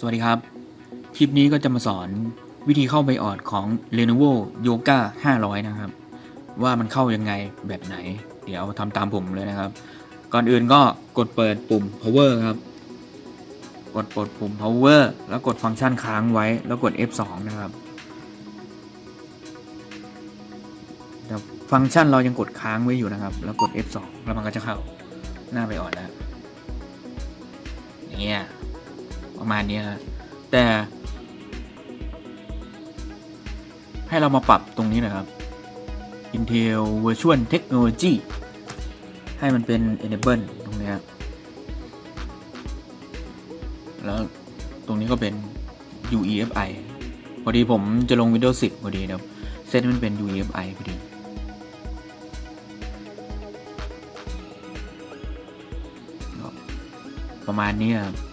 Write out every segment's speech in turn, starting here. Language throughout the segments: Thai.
สวัสดีครับ คลิปนี้ก็จะมาสอนวิธีเข้าไบออดของ Lenovo Yoga 500 นะครับ ว่ามันเข้ายังไงแบบไหน เดี๋ยวทำตามผมเลยนะครับ ก่อนอื่นก็กดเปิดปุ่ม power ครับ กดปลดปุ่ม power แล้วกดฟังก์ชันค้างไว้แล้วกด F2 นะครับแต่ฟังก์ชันเรายังกดค้างไว้อยู่นะครับ แล้วกด F2 แล้วมันก็จะเข้าหน้าไบออดแล้วอย่างเงี้ย ประมาณนี้ฮะแต่ ให้เรามาปรับตรงนี้นะครับ Intel Virtual Technology ให้มันเป็น Enable ตรงนี้ยแล้วตรงนี้ก็เป็น UEFI พอดีผมจะลง Windows 10 พอดีเดี๋ยวเซตมันเป็น UEFI พอดีประมาณนี้ครับ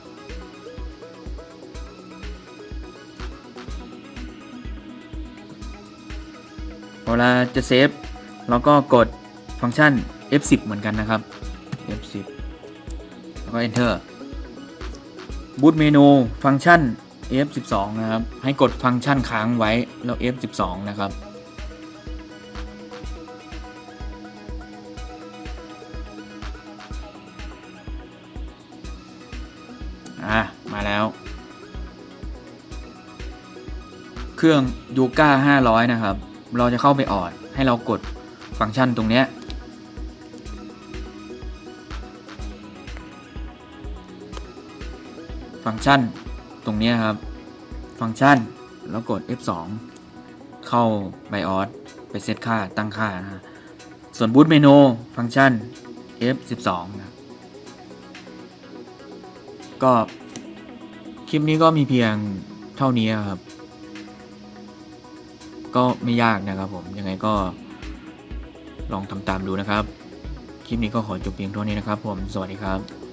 เวลาจะเซฟเราก็กดฟังก์ชัน F10 เหมือนกันนะครับ F10 แล้วก็ Enter Boot Menu ฟังก์ชัน F12 นะครับ ให้กดฟังก์ชันค้างไว้แล้ว F12 นะครับ อะ มาแล้ว เครื่อง Yoga 500 นะครับ เราจะเข้าไปออดให้เรากดฟังก์ชันตรงนี้ฟังก์ชันตรงนี้ครับ ฟังก์ชันแล้วกด F2 เข้า BIOS ไปเซตค่าตั้งค่านะฮะส่วน Boot Menu ฟังก์ชัน F12 นะก็คลิปนี้ก็มีเพียงเท่านี้ครับ ก็ไม่ยากนะครับผมยังไงก็ลองทำตามดูนะครับ คลิปนี้ก็ขอจบเพียงเท่านี้นะครับผม สวัสดีครับ